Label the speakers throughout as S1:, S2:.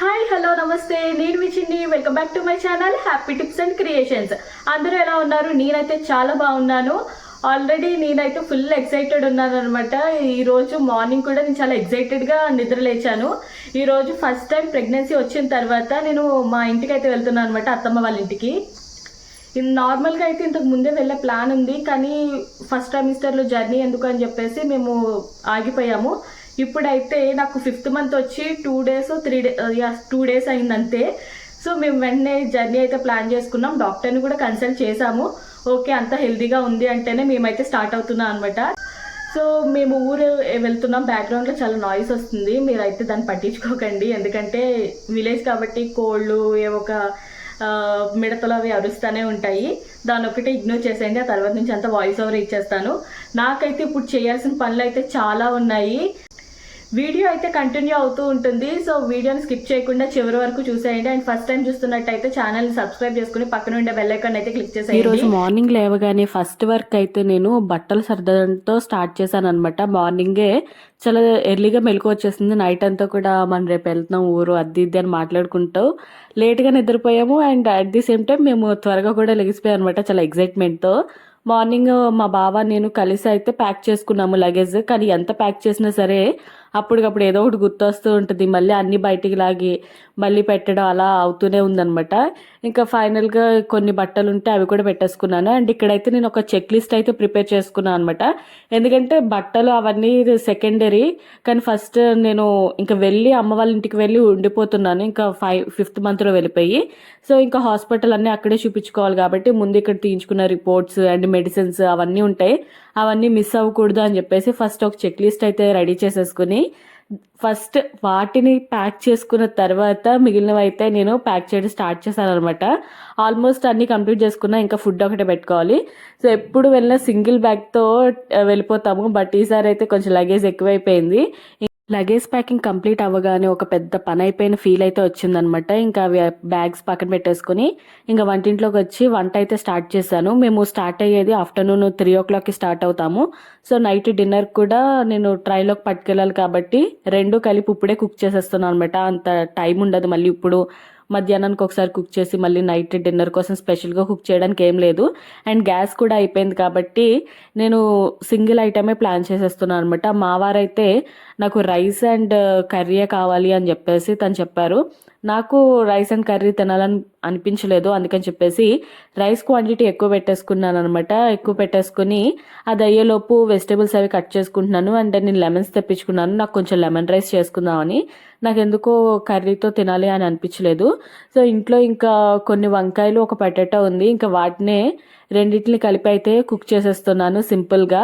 S1: Hi hello నమస్తే. నేను మీ Chinni. Welcome back to my channel happy tips and creations అందరూ ఎలా ఉన్నారు? నేనైతే చాలా బాగున్నాను. ఆల్రెడీ నేనైతే ఫుల్ ఎక్సైటెడ్ ఉన్నాను అనమాట ఈరోజు మార్నింగ్ కూడా నేను చాలా ఎక్సైటెడ్గా నిద్ర లేచాను ఈరోజు ఫస్ట్ టైం ప్రెగ్నెన్సీ వచ్చిన తర్వాత నేను మా ఇంటికి అయితే వెళ్తున్నాను అనమాట అత్తమ్మ వాళ్ళ ఇంటికి. నార్మల్గా అయితే ఇంతకు ముందే వెళ్ళే ప్లాన్ ఉంది కానీ ఫస్ట్ టైమిస్టర్లో జర్నీ ఎందుకు అని చెప్పేసి మేము ఆగిపోయాము. ఇప్పుడైతే నాకు ఫిఫ్త్ మంత్ వచ్చి two days three day uh, two days అయిందంతే. So మేము వెంటనే జర్నీ అయితే ప్లాన్ చేసుకున్నాం. డాక్టర్ని కూడా కన్సల్ట్ చేసాము ఓకే అంత హెల్దీగా ఉంది అంటేనే మేమైతే స్టార్ట్ అవుతున్నాం అనమాట సో మేము ఊరు వెళ్తున్నాం. బ్యాక్గ్రౌండ్లో చాలా నాయిస్ వస్తుంది. మీరైతే దాన్ని పట్టించుకోకండి. ఎందుకంటే విలేజ్ కాబట్టి కోళ్ళు ఏవొక ఒక మిడతలు అవి అరుస్తూనే ఉంటాయి. దాని ఒకటి ఇగ్నోర్ చేసేయండి. ఆ తర్వాత నుంచి అంతా వాయిస్ ఓవర్ ఇచ్చేస్తాను. నాకైతే ఇప్పుడు చేయాల్సిన పనులు అయితే చాలా ఉన్నాయి. వీడియో అయితే కంటిన్యూ అవుతూ ఉంటుంది. సో వీడియోని స్కిప్ చేయకుండా చివరి వరకు చూసేయండి. అండ్ ఫస్ట్ టైం చూస్తున్నట్టయితే ఛానల్ సబ్స్క్రైబ్ చేసుకుని పక్కన ఉండే బెల్ ఐకాన్ అయితే క్లిక్
S2: ఈ రోజు మార్నింగ్ లేవగానే ఫస్ట్ వర్క్ అయితే నేను బట్టలు సర్దడంతో స్టార్ట్ చేశాను అనమాట మార్నింగే చాలా ఎర్లీగా మెలకు వచ్చేసింది. నైట్ అంతా కూడా మనం రేపు వెళ్తున్నాం ఊరు అది ఇది అని మాట్లాడుకుంటూ లేట్గా నిద్రపోయాము. And at the same time మేము త్వరగా కూడా లెగిసిపోయాం అనమాట చాలా ఎగ్జైట్మెంట్తో మార్నింగ్ మా బావ నేను కలిసి అయితే ప్యాక్ చేసుకున్నాము లగేజ్ కానీ ఎంత ప్యాక్ చేసినా సరే అప్పటికప్పుడు ఏదో ఒకటి గుర్తొస్తూ ఉంటుంది. మళ్ళీ అన్ని బయటికి లాగి మళ్ళీ పెట్టడం అలా అవుతూనే ఉందనమాట ఇంకా ఫైనల్గా కొన్ని బట్టలు ఉంటే అవి కూడా పెట్టేసుకున్నాను. అండ్ ఇక్కడైతే నేను ఒక చెక్ లిస్ట్ అయితే ప్రిపేర్ చేసుకున్నాను అనమాట ఎందుకంటే బట్టలు అవన్నీ సెకండరీ. కానీ ఫస్ట్ నేను ఇంకా వెళ్ళి అమ్మ వాళ్ళ ఇంటికి వెళ్ళి ఉండిపోతున్నాను. ఇంకా ఫైవ్ ఫిఫ్త్ మంత్లో వెళ్ళిపోయి. సో ఇంకా హాస్పిటల్ అన్నీ అక్కడే చూపించుకోవాలి కాబట్టి ముందు ఇక్కడ తీయించుకున్న రిపోర్ట్స్ అండ్ మెడిసిన్స్ అవన్నీ ఉంటాయి. అవన్నీ మిస్ అవ్వకూడదు అని చెప్పేసి ఫస్ట్ ఒక చెక్ లిస్ట్ అయితే రెడీ చేసేసుకుని ఫస్ట్ వాటిని ప్యాక్ చేసుకున్న తర్వాత మిగిలినవి అయితే నేను ప్యాక్ చేయడం స్టార్ట్ చేశాను అనమాట ఆల్మోస్ట్ అన్ని కంప్లీట్ చేసుకున్నా ఇంకా ఫుడ్ ఒకటే పెట్టుకోవాలి. సో ఎప్పుడు వెళ్ళినా సింగిల్ బ్యాగ్తో వెళ్ళిపోతాము. బట్ ఈసారి అయితే కొంచెం లగేజ్ ఎక్కువైపోయింది. లగేజ్ ప్యాకింగ్ కంప్లీట్ అవ్వగానే ఒక పెద్ద పని అయిపోయిన ఫీల్ అయితే వచ్చిందనమాట ఇంకా బ్యాగ్స్ పక్కన పెట్టేసుకుని ఇంకా వంటింట్లోకి వచ్చి వంట అయితే స్టార్ట్ చేశాను. మేము స్టార్ట్ అయ్యేది ఆఫ్టర్నూన్ త్రీ ఓ క్లాక్కి స్టార్ట్ అవుతాము. సో నైట్ డిన్నర్ కూడా నేను ట్రైలోకి పట్టుకెళ్ళాలి కాబట్టి రెండు కలిపి ఇప్పుడే కుక్ చేసేస్తున్నాను అనమాట అంత టైం ఉండదు. మళ్ళీ ఇప్పుడు మధ్యాహ్నానికి ఒకసారి కుక్ చేసి మళ్ళీ నైట్ డిన్నర్ కోసం స్పెషల్గా కుక్ చేయడానికి ఏం లేదు. అండ్ గ్యాస్ కూడా అయిపోయింది కాబట్టి నేను సింగిల్ ఐటమే ప్లాన్ చేసేస్తున్నాను అనమాట మా వారైతే నాకు రైస్ అండ్ కర్రీయే కావాలి అని చెప్పేసి తను చెప్పారు. నాకు రైస్ అండ్ కర్రీ తినాలని అనిపించలేదు. అందుకని చెప్పేసి రైస్ క్వాంటిటీ ఎక్కువ పెట్టేసుకున్నాను అనమాట ఎక్కువ పెట్టేసుకుని అది అయ్యేలోపు వెజిటేబుల్స్ అవి కట్ చేసుకుంటున్నాను. అండ్ నేను లెమన్స్ తెప్పించుకున్నాను. నాకు కొంచెం లెమన్ రైస్ చేసుకుందామని. నాకు ఎందుకో కర్రీతో తినాలి అని అనిపించలేదు. సో ఇంట్లో ఇంకా కొన్ని వంకాయలు ఒక పొటాటో ఉంది. ఇంకా వాటినే రెండింటిని కలిపి అయితే కుక్ చేసేస్తున్నాను సింపుల్గా.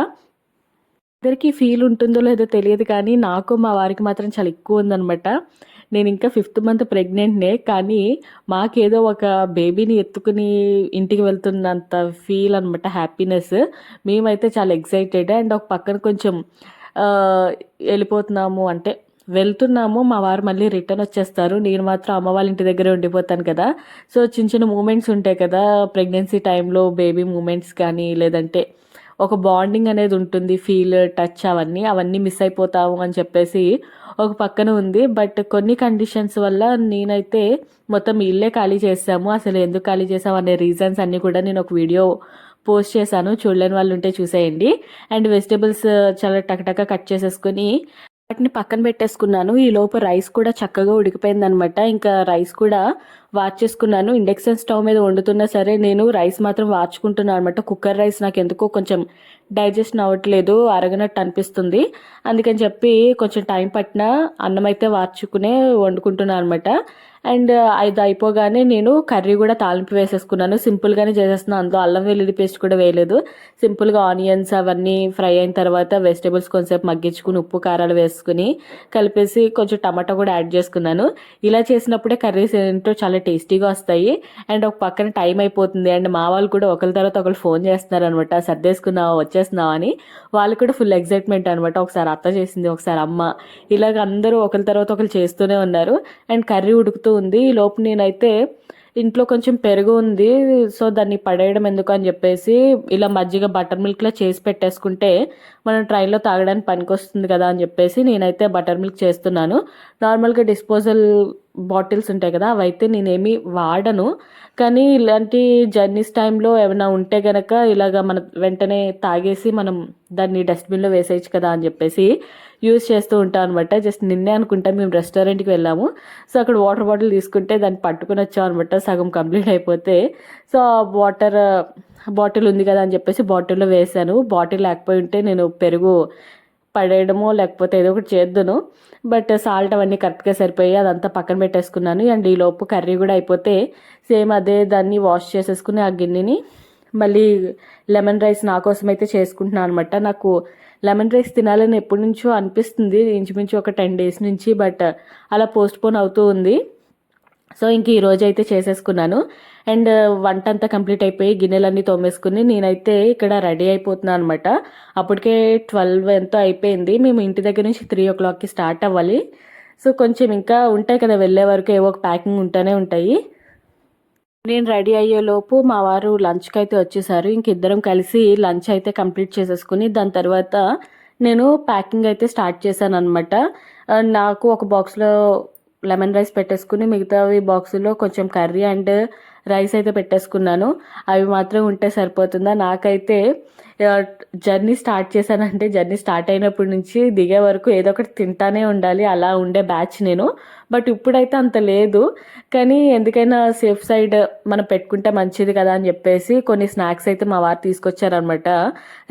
S2: ఇద్దరికి ఫీల్ ఉంటుందో లేదో తెలియదు కానీ నాకు మా వారికి మాత్రం చాలా ఎక్కువ ఉందనమాట నేను ఇంకా ఫిఫ్త్ మంత్ ప్రెగ్నెంట్నే కానీ మాకేదో ఒక బేబీని ఎత్తుకుని ఇంటికి వెళ్తున్నంత ఫీల్ అనమాట హ్యాపీనెస్. మేమైతే చాలా ఎక్సైటెడ్ అండ్ ఒక పక్కన కొంచెం వెళ్ళిపోతున్నాము అంటే వెళ్తున్నాము మా వారు మళ్ళీ రిటర్న్ వచ్చేస్తారు. నేను మాత్రం అమ్మ వాళ్ళ ఇంటి దగ్గరే ఉండిపోతాను కదా. సో చిన్న చిన్న మూమెంట్స్ ఉంటాయి కదా. ప్రెగ్నెన్సీ టైంలో బేబీ మూమెంట్స్ కానీ లేదంటే ఒక బాండింగ్ అనేది ఉంటుంది ఫీల్ టచ్ అవన్నీ. అవన్నీ మిస్ అయిపోతాము అని చెప్పేసి ఒక పక్కన ఉంది. బట్ కొన్ని కండిషన్స్ వల్ల నేనైతే మొత్తం ఇల్లే ఖాళీ చేసాము అసలు ఎందుకు ఖాళీ చేసాము అనే రీజన్స్ అన్నీ కూడా నేను ఒక వీడియో పోస్ట్ చేశాను. చూడలేని వాళ్ళు ఉంటే చూసేయండి. అండ్ వెజిటేబుల్స్ చాలా టకటక కట్ చేసేసుకొని వాటిని పక్కన పెట్టేసుకున్నాను. ఈ లోపు రైస్ కూడా చక్కగా ఉడికిపోయిందనమాట. ఇంకా రైస్ కూడా వార్చేసుకున్నాను ఇండక్షన్ స్టవ్ మీద వండుతున్నా సరే నేను రైస్ మాత్రం వార్చుకుంటున్నాను అనమాట కుక్కర్ రైస్ నాకు ఎందుకో కొంచెం డైజెషన్ అవ్వట్లేదు అరగనట్టు అనిపిస్తుంది. అందుకని చెప్పి కొంచెం టైం పట్టిన అన్నం అయితే వార్చుకునే వండుకుంటున్నాను అనమాట అండ్ అది అయిపోగానే నేను కర్రీ కూడా తాలింపు వేసేసుకున్నాను. సింపుల్గానే చేసేస్తున్నాను అందులో అల్లం వెల్లుల్లి పేస్ట్ కూడా వేయలేదు. సింపుల్గా ఆనియన్స్ అవన్నీ ఫ్రై అయిన తర్వాత వెజిటేబుల్స్ కొంచెంసేపు మగ్గించుకుని ఉప్పు కారాలు వేసుకుని కలిపేసి కొంచెం టమాటా కూడా యాడ్ చేసుకున్నాను. ఇలా చేసినప్పుడే కర్రీస్ ఏంటో చాలా టేస్టీగా వస్తాయి. అండ్ ఒక పక్కన టైం అయిపోతుంది. అండ్ మా వాళ్ళు కూడా ఒకరి తర్వాత ఒకరు ఫోన్ చేస్తున్నారు అనమాట సర్దేసుకున్నావా వచ్చేస్తున్నావా అని. వాళ్ళు కూడా ఫుల్ ఎగ్జైట్మెంట్ అనమాట. ఒకసారి అత్త చేసింది ఒకసారి అమ్మ. ఇలాగ అందరూ ఒకరి తర్వాత ఒకరు చేస్తూనే ఉన్నారు. అండ్ కర్రీ ఉడుకుతూ ఉంది. ఈ లోపు నేనైతే ఇంట్లో కొంచెం పెరుగు ఉంది సో దాన్ని పడేయడం ఎందుకు అని చెప్పేసి ఇలా మజ్జిగ బటర్ మిల్క్లో చేసి పెట్టేసుకుంటే మనం ట్రైన్లో తాగడానికి పనికొస్తుంది కదా అని చెప్పేసి నేనైతే బటర్ మిల్క్ చేస్తున్నాను. నార్మల్గా డిస్పోజల్ బాటిల్స్ ఉంటాయి కదా అవైతే నేనేమి వాడను. కానీ ఇలాంటి జర్నీస్ టైంలో ఏమైనా ఉంటే గనక ఇలాగ మన వెంటనే తాగేసి మనం దాన్ని డస్ట్బిన్లో వేసేయచ్చు కదా అని చెప్పేసి యూజ్ చేస్తూ ఉంటాం అనమాట జస్ట్ నిన్నే అనుకుంటా మేము రెస్టారెంట్కి వెళ్ళాము. సో అక్కడ వాటర్ బాటిల్ తీసుకుంటే దాన్ని పట్టుకుని వచ్చాం అనమాట సగం కంప్లీట్ అయిపోతే. సో వాటర్ బాటిల్ ఉంది కదా అని చెప్పేసి బాటిల్లో వేసాను. బాటిల్ లేకపోయి ఉంటే నేను పెరుగు పడేయడమో లేకపోతే ఏదో ఒకటి చేద్దును. బట్ సాల్ట్ అవన్నీ కరెక్ట్గా సరిపోయి అదంతా పక్కన పెట్టేసుకున్నాను. అండ్ ఈ లోపు కర్రీ కూడా అయిపోతే సేమ్ అదే దాన్ని వాష్ చేసేసుకుని ఆ గిన్నెని మళ్ళీ లెమన్ రైస్ నా కోసం అయితే చేసుకుంటున్నాను అనమాట నాకు లెమన్ రైస్ తినాలని ఎప్పటి నుంచో అనిపిస్తుంది. ఇంచుమించు ఒక టెన్ డేస్ నుంచి బట్ అలా పోస్ట్ పోన్ అవుతూ ఉంది. సో ఇంక ఈ రోజు అయితే చేసేసుకున్నాను. అండ్ వంట అంతా కంప్లీట్ అయిపోయి గిన్నెలన్నీ తోమేసుకుని నేనైతే ఇక్కడ రెడీ అయిపోతున్నాను అనమాట అప్పటికే ట్వెల్వ్ ఎంతో అయిపోయింది. మేము ఇంటి దగ్గర నుంచి త్రీ ఓ క్లాక్కి స్టార్ట్ అవ్వాలి. సో కొంచెం ఇంకా ఉంటాయి కదా వెళ్ళే వరకు ఏవో ఒక ప్యాకింగ్ ఉంటూనే ఉంటాయి. నేను రెడీ అయ్యేలోపు మా వారు లంచ్కి అయితే వచ్చేసారు. ఇంక ఇద్దరం కలిసి లంచ్ అయితే కంప్లీట్ చేసేసుకుని దాని తర్వాత నేను ప్యాకింగ్ అయితే స్టార్ట్ చేశాను అనమాట నాకు ఒక బాక్స్లో లెమన్ రైస్ పెట్టేసుకుని మిగతావి బాక్సులో కొంచెం కర్రీ అండ్ రైస్ అయితే పెట్టేసుకున్నాను. అవి మాత్రం ఉంటే సరిపోతుందా? నాకైతే జర్నీ స్టార్ట్ చేశానంటే జర్నీ స్టార్ట్ అయినప్పటి నుంచి దిగే వరకు ఏదో ఒకటి తింటానే ఉండాలి అలా ఉండే బ్యాచ్ నేను. బట్ ఇప్పుడైతే అంత లేదు. కానీ ఎందుకైనా సేఫ్ సైడ్ మనం పెట్టుకుంటే మంచిది కదా అని చెప్పేసి కొన్ని స్నాక్స్ అయితే మా వారు తీసుకొచ్చారనమాట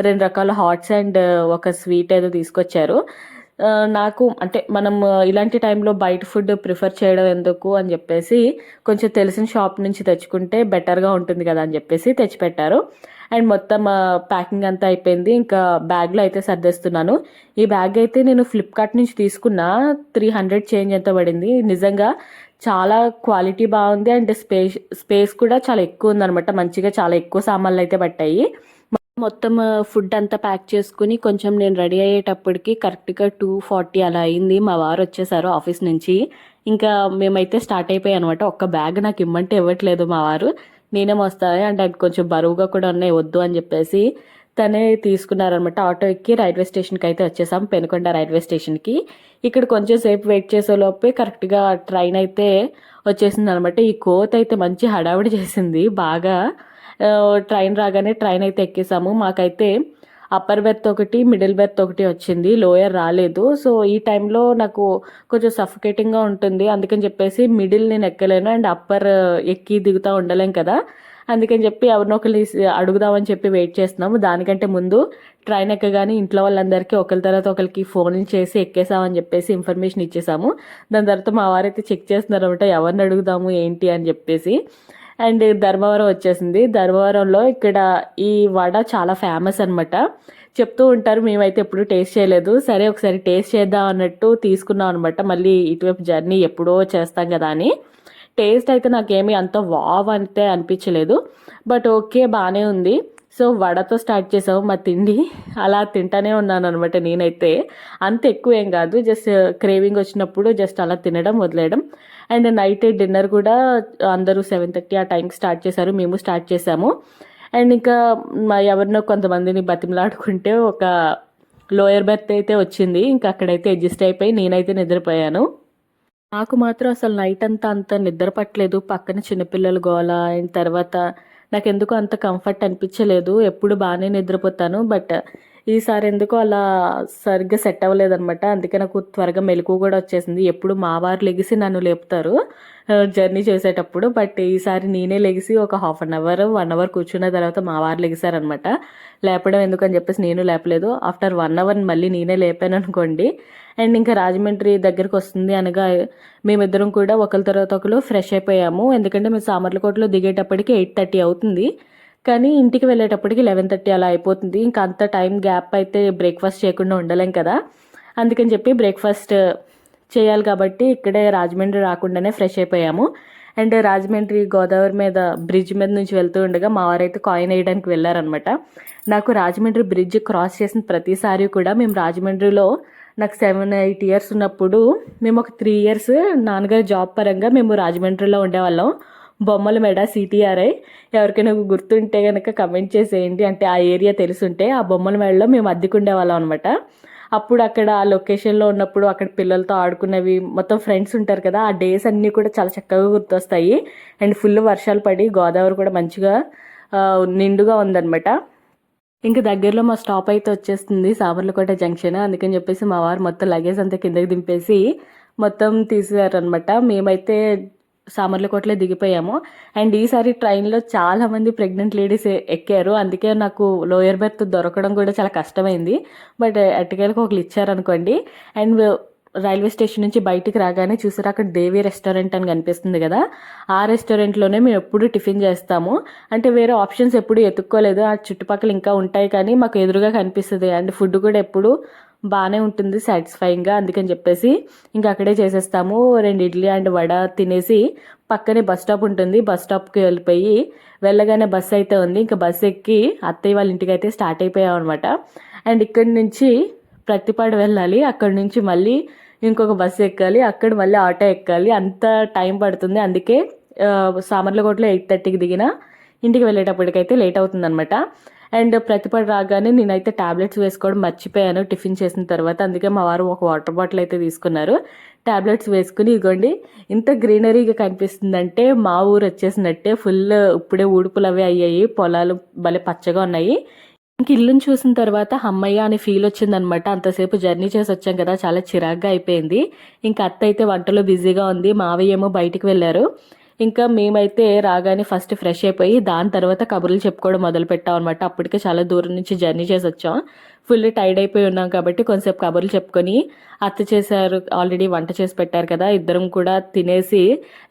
S2: రెండు రకాల హాట్స్ అండ్ ఒక స్వీట్ ఏదో తీసుకొచ్చారు. నాకు అంటే మనం ఇలాంటి టైంలో బయట ఫుడ్ ప్రిఫర్ చేయడం ఎందుకు అని చెప్పేసి కొంచెం తెలిసిన షాప్ నుంచి తెచ్చుకుంటే బెటర్గా ఉంటుంది కదా అని చెప్పేసి తెచ్చిపెట్టారు. అండ్ మొత్తం ప్యాకింగ్ అంతా అయిపోయింది. ఇంకా బ్యాగ్లో అయితే సర్దేస్తున్నాను. ఈ బ్యాగ్ అయితే నేను ఫ్లిప్కార్ట్ నుంచి తీసుకున్న త్రీ హండ్రెడ్ చేంజ్ ఎంత పడింది? నిజంగా చాలా క్వాలిటీ బాగుంది. అండ్ స్పేస్ స్పేస్ కూడా చాలా ఎక్కువ ఉందనమాట మంచిగా చాలా ఎక్కువ సామాన్లు అయితే పట్టాయి. మొత్తం ఫుడ్ అంతా ప్యాక్ చేసుకుని కొంచెం నేను రెడీ అయ్యేటప్పటికి కరెక్ట్గా టూ ఫార్టీ అలా అయింది. మా వారు వచ్చేసారు ఆఫీస్ నుంచి. ఇంకా మేమైతే స్టార్ట్ అయిపోయాయి అనమాట ఒక్క బ్యాగ్ నాకు ఇమ్మంటే ఇవ్వట్లేదు మా వారు. నేనే వస్తాను అంటే అది కొంచెం బరువుగా కూడా ఉన్నాయి వద్దు అని చెప్పేసి తనే తీసుకున్నారనమాట ఆటో ఎక్కి రైల్వే స్టేషన్కి అయితే వచ్చేసాం పెనుకొండ రైల్వే స్టేషన్కి ఇక్కడ కొంచెం సేపు వెయిట్ చేసే లోపే కరెక్ట్గా ట్రైన్ అయితే వచ్చేసింది అనమాట ఈ కోత అయితే మంచి హడావిడి చేసింది బాగా. ట్రైన్ రాగానే ట్రైన్ అయితే ఎక్కేసాము. మాకైతే అప్పర్ బెర్త్ ఒకటి మిడిల్ బెర్త్ ఒకటి వచ్చింది. లోయర్ రాలేదు. సో ఈ టైంలో నాకు కొంచెం సఫకేటింగ్గా ఉంటుంది. అందుకని చెప్పేసి మిడిల్ నేను ఎక్కలేను. అండ్ అప్పర్ ఎక్కి దిగుతూ ఉండలేం కదా. అందుకని చెప్పి ఎవరినొకరిని అడుగుదామని చెప్పి వెయిట్ చేస్తున్నాము. దానికంటే ముందు ట్రైన్ ఎక్కగానే ఇంట్లో వాళ్ళందరికీ ఒకరి తర్వాత ఒకరికి ఫోన్ చేసి ఎక్కేసామని చెప్పేసి ఇన్ఫర్మేషన్ ఇచ్చేసాము. దాని తర్వాత మా వారైతే చెక్ చేస్తున్నారు అనమాట ఎవరిని అడుగుదాము ఏంటి అని చెప్పేసి. అండ్ ధర్మవరం వచ్చేసింది. ధర్మవరంలో ఇక్కడ ఈ వడ చాలా ఫేమస్ అనమాట చెప్తూ ఉంటారు మేమైతే ఎప్పుడు టేస్ట్ చేయలేదు. సరే ఒకసారి టేస్ట్ చేద్దాం అన్నట్టు తీసుకున్నాం అనమాట మళ్ళీ ఇటువైపు జర్నీ ఎప్పుడో చేస్తాం కదా అని. టేస్ట్ అయితే నాకేమీ అంత వావ్ అంటే అనిపించలేదు. బట్ ఓకే బాగానే ఉంది. సో వడతో స్టార్ట్ చేసాము మా తిండి. అలా తింటానే ఉన్నాను అనమాట నేనైతే. అంత ఎక్కువ ఏం కాదు. జస్ట్ క్రేవింగ్ వచ్చినప్పుడు జస్ట్ అలా తినడం వదిలేయడం. అండ్ నైట్ డిన్నర్ కూడా అందరూ సెవెన్ థర్టీ ఆ టైంకి స్టార్ట్ చేశారు. మేము స్టార్ట్ చేసాము అండ్ ఇంకా మా ఎవరినో కొంతమందిని బతిమలాడుకుంటే ఒక లోయర్ బెర్త్ అయితే వచ్చింది. ఇంకా అక్కడైతే అడ్జస్ట్ అయిపోయి నేనైతే నిద్రపోయాను. నాకు మాత్రం అసలు నైట్ అంతా అంత నిద్ర పట్టలేదు. పక్కన చిన్నపిల్లలు గోల అండ్ తర్వాత నాకు ఎందుకు అంత కంఫర్ట్ అనిపించలేదు. ఎప్పుడు బాగానే నిద్రపోతాను. బట్ ఈసారి ఎందుకో అలా సరిగ్గా సెట్ అవ్వలేదనమాట అందుకే నాకు త్వరగా మెలకు కూడా వచ్చేసింది. ఎప్పుడు మా వారు లెగిసి నన్ను లేపుతారు జర్నీ చేసేటప్పుడు. బట్ ఈసారి నేనే లెగిసి ఒక half an hour one hour కూర్చున్న తర్వాత మా వారు లెగిసారనమాట లేపడం ఎందుకని చెప్పేసి నేను లేపలేదు. ఆఫ్టర్ వన్ అవర్ మళ్ళీ నేనే లేపాను అనుకోండి. అండ్ ఇంకా రాజమండ్రి దగ్గరికి వస్తుంది అనగా మేమిద్దరం కూడా ఒకరి తర్వాత ఒకరు ఫ్రెష్ అయిపోయాము. ఎందుకంటే మేము సామర్లకోటలో దిగేటప్పటికి ఎయిట్ థర్టీ అవుతుంది. కానీ ఇంటికి వెళ్ళేటప్పటికి లెవెన్ థర్టీ అలా అయిపోతుంది. ఇంకా అంత టైం గ్యాప్ అయితే బ్రేక్ఫాస్ట్ చేయకుండా ఉండలేం కదా. అందుకని చెప్పి బ్రేక్ఫాస్ట్ చేయాలి కాబట్టి ఇక్కడే రాజమండ్రి రాకుండానే ఫ్రెష్ అయిపోయాము. అండ్ రాజమండ్రి గోదావరి మీద బ్రిడ్జ్ మీద నుంచి వెళ్తూ ఉండగా మా వారైతే కాయిన్ వేయడానికి వెళ్ళారనమాట నాకు రాజమండ్రి బ్రిడ్జ్ క్రాస్ చేసిన ప్రతిసారి కూడా మేము రాజమండ్రిలో నాకు సెవెన్ ఎయిట్ ఇయర్స్ ఉన్నప్పుడు మేము ఒక త్రీ ఇయర్స్ నాన్నగారి జాబ్ పరంగా మేము రాజమండ్రిలో ఉండేవాళ్ళం. బొమ్మల మెడ సిటీఆర్ఐ ఎవరికైనా గుర్తుంటే కనుక కమెంట్ చేసేయండి. అంటే ఆ ఏరియా తెలుసుంటే ఆ బొమ్మల మెడలో మేము అద్దెకుండే వాళ్ళం అనమాట అప్పుడు అక్కడ ఆ లొకేషన్లో ఉన్నప్పుడు అక్కడ పిల్లలతో ఆడుకున్నవి మొత్తం ఫ్రెండ్స్ ఉంటారు కదా ఆ డేస్ అన్నీ కూడా చాలా చక్కగా గుర్తొస్తాయి. అండ్ ఫుల్ వర్షాలు పడి గోదావరి కూడా మంచిగా నిండుగా ఉందన్నమాట. ఇంకా దగ్గరలో మా స్టాప్ అయితే వచ్చేస్తుంది సామర్లకోట జంక్షన్ అందుకని చెప్పేసి మా వారు మొత్తం లగేజ్ అంతా కిందకి దింపేసి మొత్తం తీసేశారనమాట మేమైతే సామర్లకోటలో దిగిపోయాము. అండ్ ఈసారి ట్రైన్లో చాలా మంది ప్రెగ్నెంట్ లేడీస్ ఎక్కారు. అందుకే నాకు లోయర్ బెర్త్ దొరకడం కూడా చాలా కష్టమైంది. బట్ అటుకెళ్ళకి ఒకరు ఇచ్చారనుకోండి. అండ్ రైల్వే స్టేషన్ నుంచి బయటికి రాగానే చూసారు అక్కడ దేవి రెస్టారెంట్ అని కనిపిస్తుంది కదా? ఆ రెస్టారెంట్లోనే మేము ఎప్పుడు టిఫిన్ చేస్తాము. అంటే వేరే ఆప్షన్స్ ఎప్పుడు ఎత్తుక్కోలేదు. ఆ చుట్టుపక్కల ఇంకా ఉంటాయి కానీ మాకు ఎదురుగా కనిపిస్తుంది. అండ్ ఫుడ్ కూడా ఎప్పుడు బాగానే ఉంటుంది సాటిస్ఫైయింగ్గా అందుకని చెప్పేసి ఇంకా అక్కడే చేసేస్తాము. రెండు ఇడ్లీ అండ్ వడ తినేసి పక్కనే బస్ స్టాప్ ఉంటుంది. బస్ స్టాప్కి వెళ్ళిపోయి వెళ్ళగానే బస్ అయితే ఉంది. ఇంకా బస్ ఎక్కి అత్తయ్య వాళ్ళ ఇంటికి అయితే స్టార్ట్ అయిపోయాం అనమాట అండ్ ఇక్కడి నుంచి ప్రతిపాడు వెళ్ళాలి. అక్కడి నుంచి మళ్ళీ ఇంకొక బస్సు ఎక్కాలి. అక్కడ మళ్ళీ ఆటో ఎక్కాలి. అంత టైం పడుతుంది. అందుకే సామర్లకోటలో ఎయిట్ థర్టీకి దిగిన ఇంటికి వెళ్ళేటప్పటికైతే లేట్ అవుతుంది అనమాట అండ్ ప్రతిపడి రాగానే నేనైతే టాబ్లెట్స్ వేసుకోవడం మర్చిపోయాను. టిఫిన్ చేసిన తర్వాత అందుకే మా వారు ఒక వాటర్ బాటిల్ అయితే తీసుకున్నారు. టాబ్లెట్స్ వేసుకుని ఇదిగోండి ఇంత గ్రీనరీగా కనిపిస్తుందంటే మా ఊరు వచ్చేసినట్టే ఫుల్ ఇప్పుడే ఊడుపులు అవి అయ్యాయి. పొలాలు భలే పచ్చగా ఉన్నాయి. ఇంక ఇల్లుని చూసిన తర్వాత అమ్మయ్య అని ఫీల్ వచ్చిందనమాట. అంతసేపు జర్నీ చేసి వచ్చాం కదా చాలా చిరాగ్గా అయిపోయింది. ఇంకా అత్త అయితే వంటలో బిజీగా ఉంది. మావయ్య ఏమో బయటికి వెళ్ళారు. ఇంకా మేమైతే రాగానే ఫస్ట్ ఫ్రెష్ అయిపోయి దాని తర్వాత కబుర్లు చెప్పుకోవడం మొదలు పెట్టాం అనమాట అప్పటికే చాలా దూరం నుంచి జర్నీ చేసి వచ్చాం. ఫుల్ టైర్డ్ అయిపోయి ఉన్నాం కాబట్టి కొంచెంసేపు కబుర్లు చెప్పుకొని అత్త చేశారు ఆల్రెడీ వంట చేసి పెట్టారు కదా ఇద్దరం కూడా తినేసి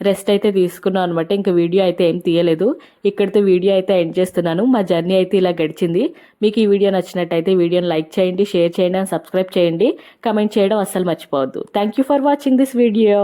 S2: రెస్ట్ అయితే తీసుకున్నాం అనమాట ఇంకా వీడియో అయితే ఏం తీయలేదు. ఇక్కడితో వీడియో అయితే ఎండ్ చేస్తున్నాను. మా జర్నీ అయితే ఇలా గడిచింది. మీకు ఈ వీడియో నచ్చినట్టయితే వీడియోని లైక్ చేయండి షేర్ చేయండి అండ్ సబ్స్క్రైబ్ చేయండి. కమెంట్ చేయడం అస్సలు మర్చిపోవద్దు. Thank you for watching this video